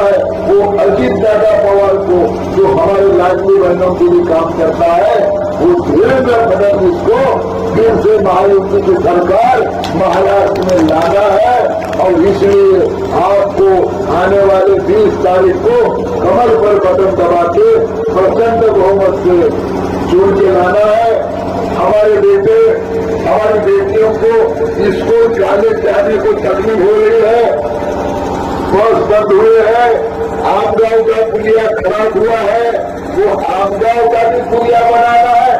है, वो अजीत दादा पवार को, जो हमारे लाडली बहनों के लिए काम करता है, वो धीरेन्द्र फडणवीस को फिर से महायुक्ति की सरकार महाराष्ट्र में लाना है, और इसलिए आपको आने वाले 20 तारीख को कमर पर बटन दबा के प्रचंड बहुमत से चुन के लाना है। हमारे बेटे, हमारी बेटियों को इसको जाने जाने को तकलीफ़ हो रही है। बस बंद हुए हैं। आमगांव का पुलिया खराब हुआ है। वो आमगांव का भी पुलिया बनाना है।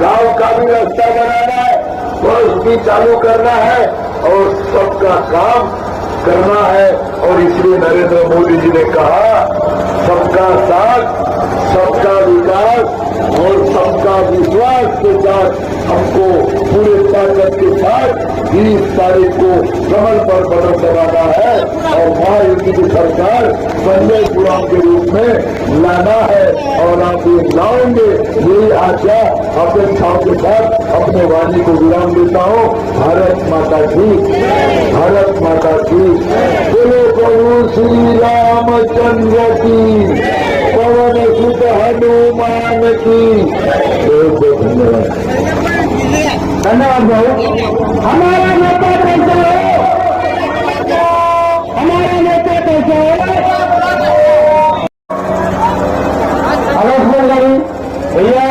गाँव का भी रास्ता बनाना है। बस भी चालू करना है और सबका काम करना है। और इसलिए नरेंद्र मोदी जी ने कहा, सबका साथ, सबका विकास और सबका विश्वास के साथ हमको पूरे ताकत के साथ बीस तारीख को कमल पर बदल दबाना है और महायुति की सरकार संजय गुलाम के रूप में लाना है और आप ये लाएँगे, यही आशा अपने अपेक्षाओं के साथ अपने वाणी को विराम देता हूँ। भारत माता की, भारत माता की। बोलो प्रभु श्री रामचंद्र की, पवन सुत हनुमान की। बहुत बहुत धन्यवाद। धन्यवाद भाऊ हमारा नेता कैसा है हमारा नेता कैसा है आलोक गाड़ी भैया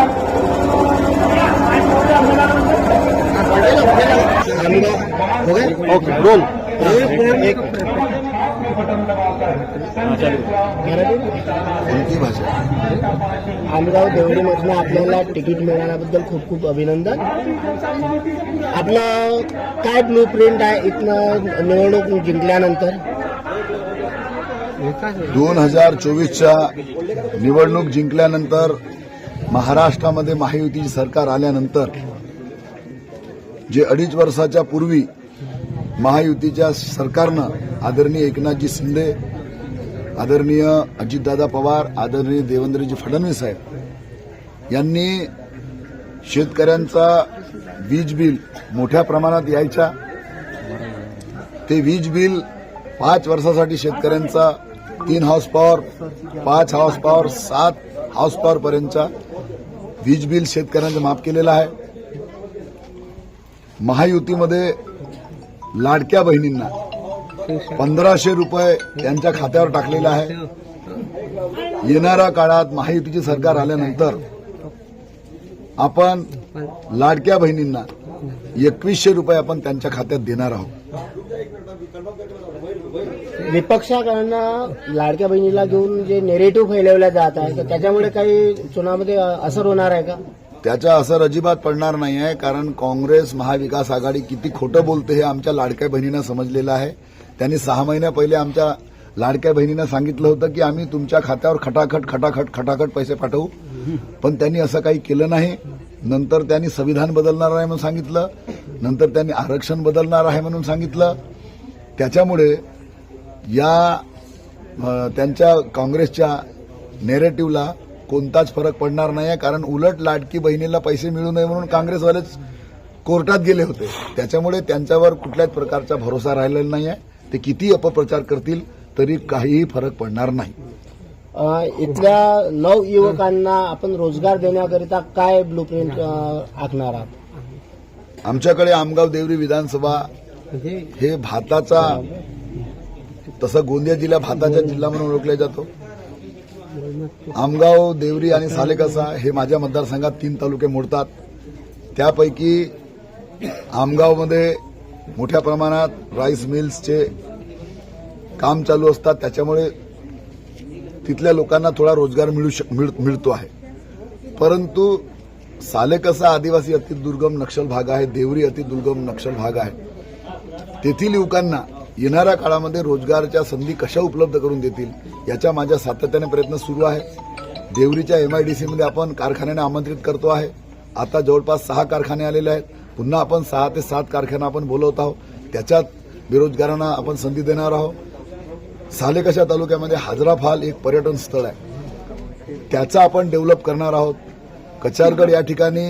ओके रोल एक कोणती भाषा आमगाव देवडीमधनं आपल्याला तिकीट मिळाल्याबद्दल खूप खूप अभिनंदन. आपलं काय ब्लू प्रिंट आहे इथनं निवडणूक जिंकल्यानंतर? दोन हजार चोवीसच्या निवडणूक जिंकल्यानंतर महाराष्ट्रामध्ये महायुतीची सरकार आल्यानंतर जे अडीच वर्षाच्या पूर्वी महायुतीच्या सरकारनं आदरणीय एकनाथजी शिंदे आदरणीय अजितदादा पवार आदरणीय देवेंद्रजी फडणवीस साहेब यांनी शेतकऱ्यांचा वीज बिल मोठ्या प्रमाणात यायच्या ते वीज बिल पाच वर्षासाठी शेतकऱ्यांचा तीन हाऊस पॉवर पाच हाऊस पॉवर सात हाऊस पॉवर पर्यंतचा वीज बिल शेतकऱ्यांचं माफ केलेलं आहे. महायुतीमध्ये लाडक्या बहिणींना पंधराशे रुपये त्यांच्या खात्यावर टाकलेले आहे. येणाऱ्या काळात महायुतीचे सरकार आल्यानंतर आपण लाडक्या बहिणींना एकवीसशे रुपये आपण त्यांच्या खात्यात देणार आहोत. विपक्षाकडनं लाडक्या बहिणीला घेऊन जे नेरेटिव्ह फैलवल्या जात आहे तर त्याच्यामुळे काही चुनामध्ये असर होणार आहे का? त्याचा असर अजिबात पडणार नाही आहे कारण काँग्रेस महाविकास आघाडी किती खोटं बोलते हे आमच्या लाडक्या बहिणीनं समजलेलं आहे. त्यांनी सहा महिन्या पहिले आमच्या लाडक्या बहिणीनं सांगितलं होतं की आम्ही तुमच्या खात्यावर खटाखट खटाखट खटाखट पैसे पाठवू. पण त्यांनी असं काही केलं नाही. नंतर त्यांनी संविधान बदलणार आहे म्हणून सांगितलं. नंतर त्यांनी आरक्षण बदलणार आहे म्हणून सांगितलं. त्याच्यामुळे या त्यांच्या काँग्रेसच्या नेरेटिव्हला कोणताच फरक पडणार नाही कारण उलट लाडकी बहिणीला पैसे मिळू नये म्हणून काँग्रेसवालेच कोर्टात गेले होते. त्याच्यामुळे त्यांच्यावर कुठल्याच प्रकारचा भरोसा राहिलेला नाही आहे ते किती अपप्रचार करतील तरी काहीही फरक पडणार नाही. इथल्या नव युवकांना आपण रोजगार देण्याकरिता काय ब्लू प्रिंट आखणार आहात? आमच्याकडे आमगाव देवरी विधानसभा हे भाताचा तसं गोंदिया जिल्हा भाताचा जिल्हा म्हणून ओळखला जातो. आमगाव देवरी आणि सालेकसा हे माझ्या मतदारसंघात तीन तालुके मोडतात. त्यापैकी आमगावमध्ये मोठ्या प्रमाणात राईस मिल्सचे काम चालू असतात. त्याच्यामुळे तिथल्या लोकांना थोडा रोजगार मिळू शक- मिळतो आहे. परंतु सालेकसा आदिवासी अतिदुर्गम नक्षल भाग आहे देवरी अतिदुर्गम नक्षल भाग आहे. तेथील युवकांना येणाऱ्या काळामध्ये रोजगारच्या संधी कशा उपलब्ध करून देतील याच्या माझ्या सातत्याने प्रयत्न सुरू आहे. देवरीच्या एमआयडीसीमध्ये आपण कारखान्याने आमंत्रित करतो आहे. आता जवळपास सहा कारखाने आलेले आहेत. पुन्हा आपण सहा ते सात कारखाना आपण बोलवत आहोत. त्याच्यात बेरोजगारांना आपण संधी देणार आहोत. सालेकशा तालुक्यामध्ये हाजराफाल एक पर्यटन स्थळ आहे. त्याचा आपण डेव्हलप करणार आहोत. कचारगड या ठिकाणी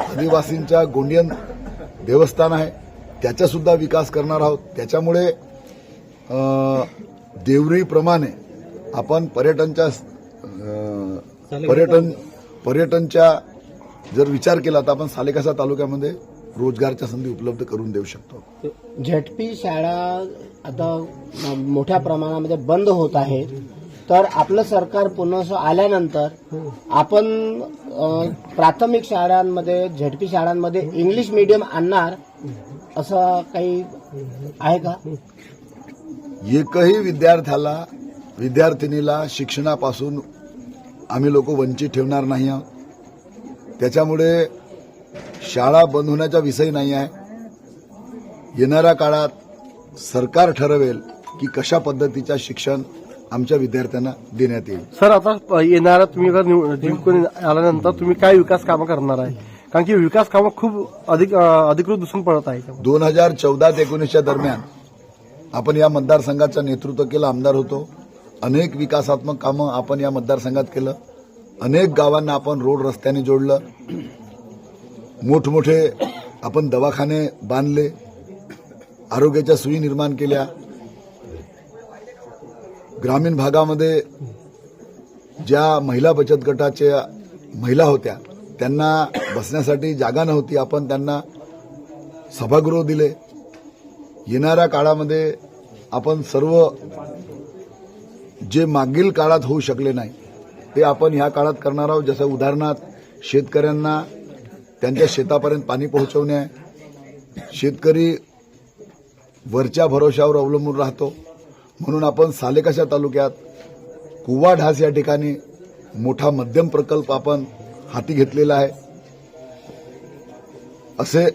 आदिवासींच्या गोंडियन देवस्थान आहे. त्याचा सुद्धा विकास करणार आहोत. त्याच्यामुळे देवरीप्रमाणे आपण पर्यटनच्या पर्यटन पर्यटनच्या जर विचार केला तर आपण सालेकसा तालुक्यामध्ये रोजगारच्या संधी उपलब्ध करून देऊ शकतो. झेडपी शाळा आता मोठ्या प्रमाणामध्ये बंद होत आहे. तर आपलं सरकार पुन्हा आल्यानंतर आपण प्राथमिक शाळांमध्ये झेडपी शाळांमध्ये इंग्लिश मीडियम आणणार असं काही आहे का? एकही विद्यार्थ्याला विद्यार्थिनीला शिक्षणापासून आम्ही लोक वंचित ठेवणार नाही आहोत. त्याच्यामुळे शाळा बंद होण्याचा विषय नाही आहे. येणाऱ्या काळात सरकार ठरवेल की कशा पद्धतीच्या शिक्षण आमच्या विद्यार्थ्यांना देण्यात येईल. सर आता येणाऱ्या तुम्ही जिंकून आल्यानंतर तुम्ही काय विकास कामं करणार आहे? कारण की विकास कामं खूप अधिक अधिकृत दिसून पडत आहे दोन हजार चौदा ते एकोणीसच्या दरम्यान आपण या मतदारसंघाचं नेतृत्व केलं आमदार होतो. अनेक विकासात्मक कामं आपण या मतदारसंघात केलं. अनेक गावांना आपण रोड रस्त्याने जोडलं. मोठमोठे आपण दवाखाने बांधले आरोग्याच्या सोयी निर्माण केल्या. ग्रामीण भागामध्ये ज्या महिला बचत गटाच्या महिला होत्या त्यांना बसण्यासाठी जागा नव्हती. आपण त्यांना सभागृह दिले. येणाऱ्या काळामध्ये आपण सर्व जे मागील काळात होऊ शकले नाही ते आपण ह्या काळात करणार आहोत. जसं उदाहरणार्थ शेतकऱ्यांना त्यांच्या शेतापर्यंत पाणी पोहोचवणे आहे. शेतकरी वरच्या भरोशावर अवलंबून राहतो. म्हणून आपण सालेकशा तालुक्यात कुवा ढास या ठिकाणी मोठा मध्यम प्रकल्प आपण हाती घेतलेला आहे. असे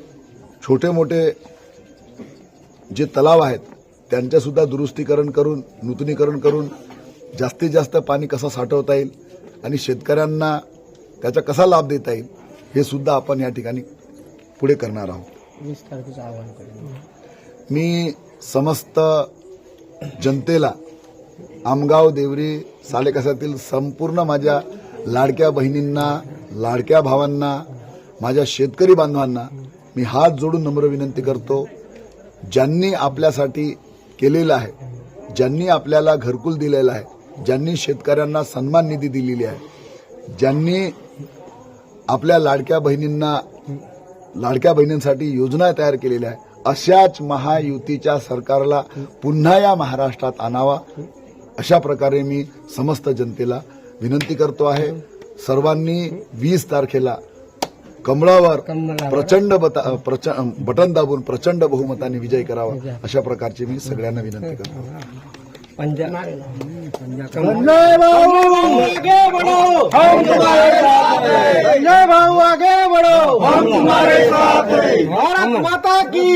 छोटे मोठे जे तलाव आहेत त्यांच्यासुद्धा दुरुस्तीकरण करून नूतनीकरण करून जास्तीत जास्त पाणी कसं साठवता येईल आणि शेतकऱ्यांना त्याचा कसा लाभ देता येईल हे सुद्धा आपण या ठिकाणी पुढे करणार आहोत. वीस तारखेचं आवाहन करेन. मी समस्त जनतेला आमगाव देवरी सालेकसातील संपूर्ण माझ्या लाडक्या बहिणींना लाडक्या भावांना माझ्या शेतकरी बांधवांना मी हात जोडून नम्र विनंती करतो ज्यांनी आपल्यासाठी केलेलं आहे ज्यांनी आपल्याला घरकुल दिलेलं आहे ज्यांनी शेतकऱ्यांना सन्मान निधी दिलेली आहे ज्यांनी आपल्या लाडक्या बहिणींना लाडक्या बहिणींसाठी योजना तयार केलेल्या आहे अशाच महायुतीच्या सरकारला पुन्हा या महाराष्ट्रात आणावा. अशा प्रकारे मी समस्त जनतेला विनंती करतो आहे. सर्वांनी वीस तारखेला कमळावर प्रचंड प्रच- बटन दाबून प्रचंड बहुमताने विजय करावा. अशा प्रकारची मी सगळ्यांना विनंती करतो. संजय भाऊ आगे बढ़ो हम तुम्हारे साथ भारत माता की